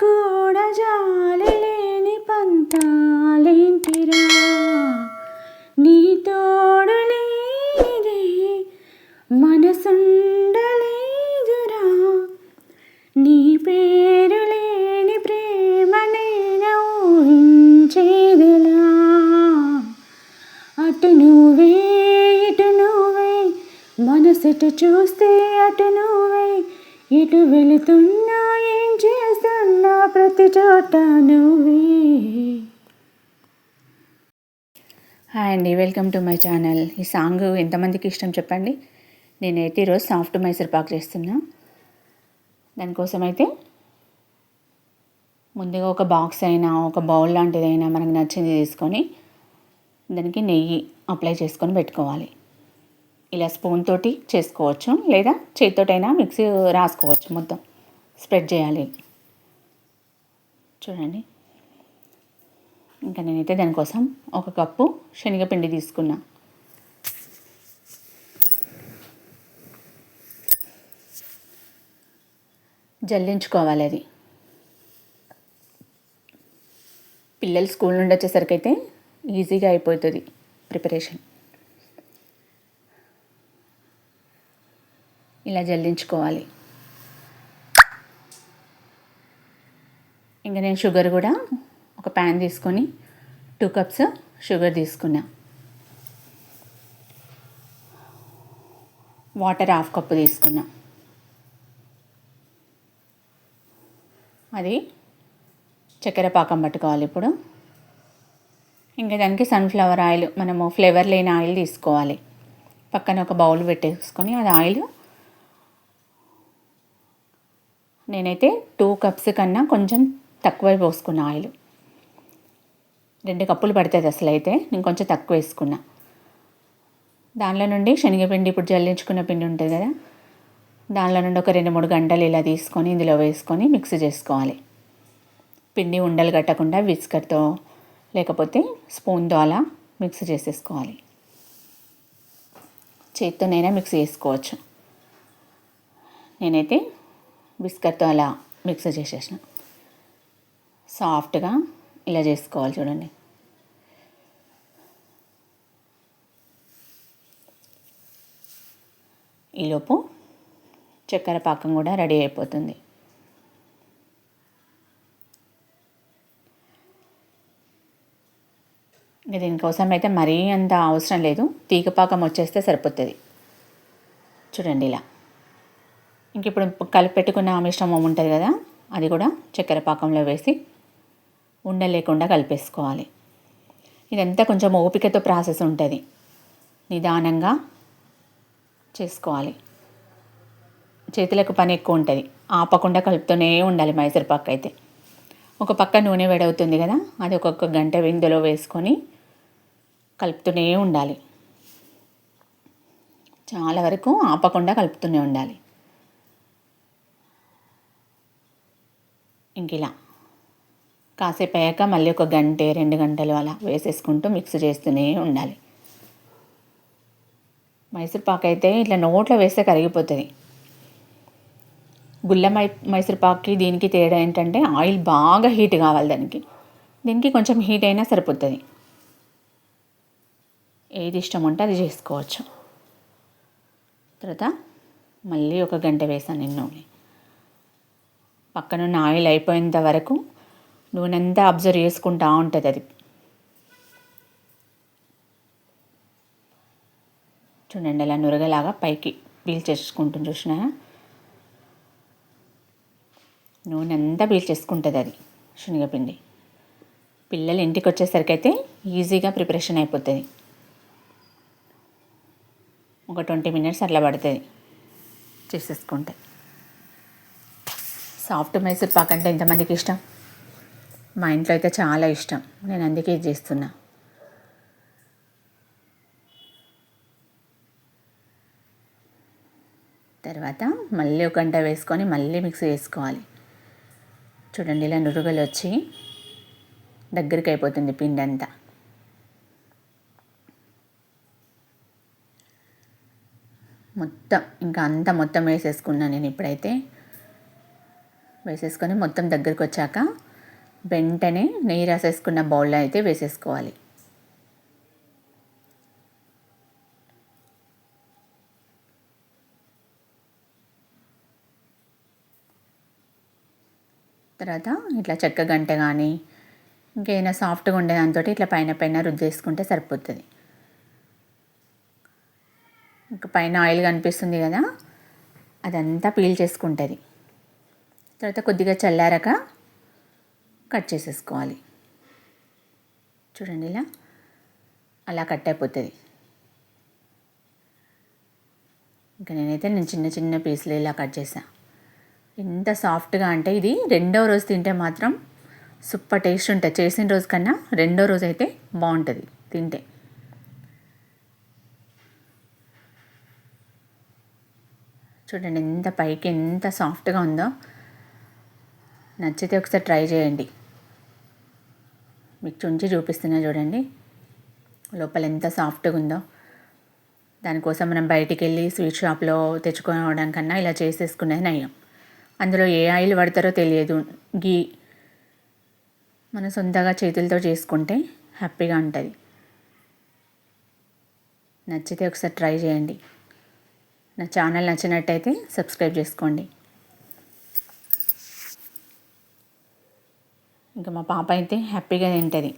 కూడా జాలి లేని పంతాలేంటిరా? నీ తోడు లేదే మనసుండలేదురా. నీ పేరు లేని ప్రేమ నేను ఊహించేదిలా? అటు నువ్వే ఇటు నువ్వే మనసెటు చూస్తే అటు నువ్వే ఇటు వెళుతుంది చోట నువ్వే హాయ్ అండి వెల్కమ్ టు మై ఛానల్. ఈ సాంగ్ ఎంతమందికి ఇష్టం చెప్పండి? నేనైతే ఈరోజు సాఫ్ట్ మైసూర్ పాక్ చేస్తున్నా. దానికోసం అయితే ముందుగా ఒక బాక్స్ అయినా ఒక బౌల్ లాంటిదైనా మనకు నచ్చింది తీసుకొని దానికి నెయ్యి అప్లై చేసుకొని పెట్టుకోవాలి. ఇలా స్పూన్ తోటి చేసుకోవచ్చు లేదా చేతితోటైనా మిక్సీ రాసుకోవచ్చు మొత్తం. స్ప్రెడ్ చేయాలి. చూడండి. ఇంకా నేనైతే దానికోసం ఒక కప్పు శనగపిండి తీసుకున్నా. జల్లించుకోవాలి అది. పిల్లలు స్కూల్ నుండి వచ్చేసరికి అయితే ఈజీగా అయిపోతుంది ప్రిపరేషన్. ఇలా జల్లించుకోవాలి. ఇంకా నేను షుగర్ కూడా ఒక ప్యాన్ తీసుకొని టూ కప్స్ షుగర్ తీసుకున్నా. వాటర్ హాఫ్ కప్పు తీసుకున్నా. అది చక్కెర పాకం పట్టుకోవాలి ఇప్పుడు. ఇంకా దానికి సన్ఫ్లవర్ ఆయిల్ మనము ఫ్లేవర్ లేని ఆయిల్ తీసుకోవాలి. పక్కన ఒక బౌల్ పెట్టేసుకొని అది ఆయిల్ నేనైతే టూ కప్స్ కన్నా కొంచెం తక్కువ పోసుకున్న ఆయిల్. రెండు కప్పులు పడుతుంది అసలు అయితే నేను కొంచెం తక్కువ వేసుకున్నా. దానిలో నుండి శనగపిండి ఇప్పుడు జల్లించుకున్న పిండి ఉంటుంది కదా. దానిలో నుండి ఒక రెండు మూడు గంటలు ఇలా తీసుకొని ఇందులో వేసుకొని మిక్స్ చేసుకోవాలి. పిండి ఉండలు కట్టకుండా విస్కర్తో లేకపోతే స్పూన్తో అలా మిక్స్ చేసేసుకోవాలి. చేత్తోనైనా మిక్స్ చేసుకోవచ్చు. నేనైతే బిస్కట్తో అలా మిక్స్ చేసేసిన. సాఫ్ట్గా ఇలా చేసుకోవాలి చూడండి. ఈలోపు చక్కెర పాకం కూడా రెడీ అయిపోతుంది. దీనికోసం అయితే మరీ అంత అవసరం లేదు. తీగపాకం వచ్చేస్తే సరిపోతుంది. చూడండి ఇలా. ఇంక ఇప్పుడు కలిపి పెట్టుకున్న మిశ్రమం ఉంటుంది కదా అది కూడా చక్కెర పాకంలో వేసి ఉండలేకుండా కలిపేసుకోవాలి. ఇదంతా కొంచెం ఓపికతో ప్రాసెస్ ఉంటుంది. నిదానంగా చేసుకోవాలి. చేతులకు పని ఎక్కువ ఉంటుంది. ఆపకుండా కలుపుతూనే ఉండాలి మైసూర్ పాక్ అయితే. ఒక పక్క నూనె వేడవుతుంది కదా అది ఒక్కొక్క గంట విందులో వేసుకొని కలుపుతూనే ఉండాలి. చాలా వరకు ఆపకుండా కలుపుతూనే ఉండాలి. ఇంక ఇలా. కాసేపు అయ్యాక మళ్ళీ ఒక గంట రెండు గంటలు అలా వేసేసుకుంటూ మిక్స్ చేస్తూనే ఉండాలి. మైసూర్ పాక్ అయితే ఇట్లా నోట్లో వేస్తే కరిగిపోతుంది. గుల్ల మై మైసూర్ పాక్కి దీనికి తేడా ఏంటంటే ఆయిల్ బాగా హీట్ కావాలి దానికి. దీనికి కొంచెం హీట్ అయినా సరిపోతుంది. ఏది ఇష్టం ఉంటే అది చేసుకోవచ్చు. తర్వాత మళ్ళీ ఒక గంట వేసాను నేను నూనె. పక్కనున్న ఆయిల్ అయిపోయేంత వరకు నూనె అంతా అబ్జర్వ్ చేసుకుంటూ ఉంటుంది అది. చూడండి అలా నురగలాగా పైకి పీల్చేసుకుంటుంది చూసిన? నూనె అంతా పీల్చేసుకుంటుంది అది శనగపిండి. పిల్లలు ఇంటికి వచ్చేసరికి అయితే ఈజీగా ప్రిపరేషన్ అయిపోతుంది. ఒక ట్వంటీ మినిట్స్ అట్లా పడుతుంది చేసేసుకుంటే. సాఫ్ట్ మైసూర్ పాక్ అంటే ఎంతమందికి ఇష్టం? మా ఇంట్లో అయితే చాలా ఇష్టం. నేను అందుకే ఇది చేస్తున్నా. తర్వాత మళ్ళీ ఒక గంట వేసుకొని మళ్ళీ మిక్స్ చేసుకోవాలి చూడండి ఇలా నురుగలు వచ్చి దగ్గరికి అయిపోతుంది పిండి అంతా. మొత్తం ఇంకా అంతా మొత్తం వేసేసుకున్నాను నేను ఇప్పుడైతే. వేసేసుకొని మొత్తం దగ్గరికి వచ్చాక వెంటనే నెయ్యి రాసేసుకున్న బౌల్లో అయితే వేసేసుకోవాలి. తర్వాత ఇట్లా చెక్క గంట కానీ ఇంకేమైనా సాఫ్ట్గా ఉండే దాంతో ఇట్లా పైన పైన రుద్దేసుకుంటే సరిపోతుంది. ఇంకా పైన ఆయిల్ కనిపిస్తుంది కదా అదంతా పీల్ చేసుకుంటుంది. తర్వాత కొద్దిగా చల్లారాక కట్ చేసేసుకోవాలి. చూడండి ఇలా. అలా కట్ అయిపోతుంది. ఇంకా నేనైతే నేను చిన్న చిన్న పీసులు ఇలా కట్ చేసా ఎంత సాఫ్ట్గా అంటే ఇది రెండో రోజు తింటే మాత్రం సూపర్ టేస్ట్ ఉంటుంది. చేసిన రోజు కన్నా రెండో రోజు అయితే బాగుంటుంది తింటే. చూడండి ఎంత పైకి ఎంత సాఫ్ట్గా ఉందో. నచ్చితే ఒకసారి ట్రై చేయండి. మీకు చుంచి చూపిస్తున్నా చూడండి. లోపల ఎంత సాఫ్ట్గా ఉందో. దానికోసం మనం బయటికి వెళ్ళి స్వీట్ షాప్లో తెచ్చుకోవడం కన్నా ఇలా చేసేసుకునేది నయం. అందులో ఏ ఆయిల్ పడతారో తెలియదు. గీ మన సొంతగా చేతులతో చేసుకుంటే హ్యాపీగా ఉంటుంది. నచ్చితే ఒకసారి ట్రై చేయండి. నా ఛానల్ నచ్చినట్టయితే సబ్స్క్రైబ్ చేసుకోండి. ఇంకా మా పాప అయితే హ్యాపీగా తింటుంది.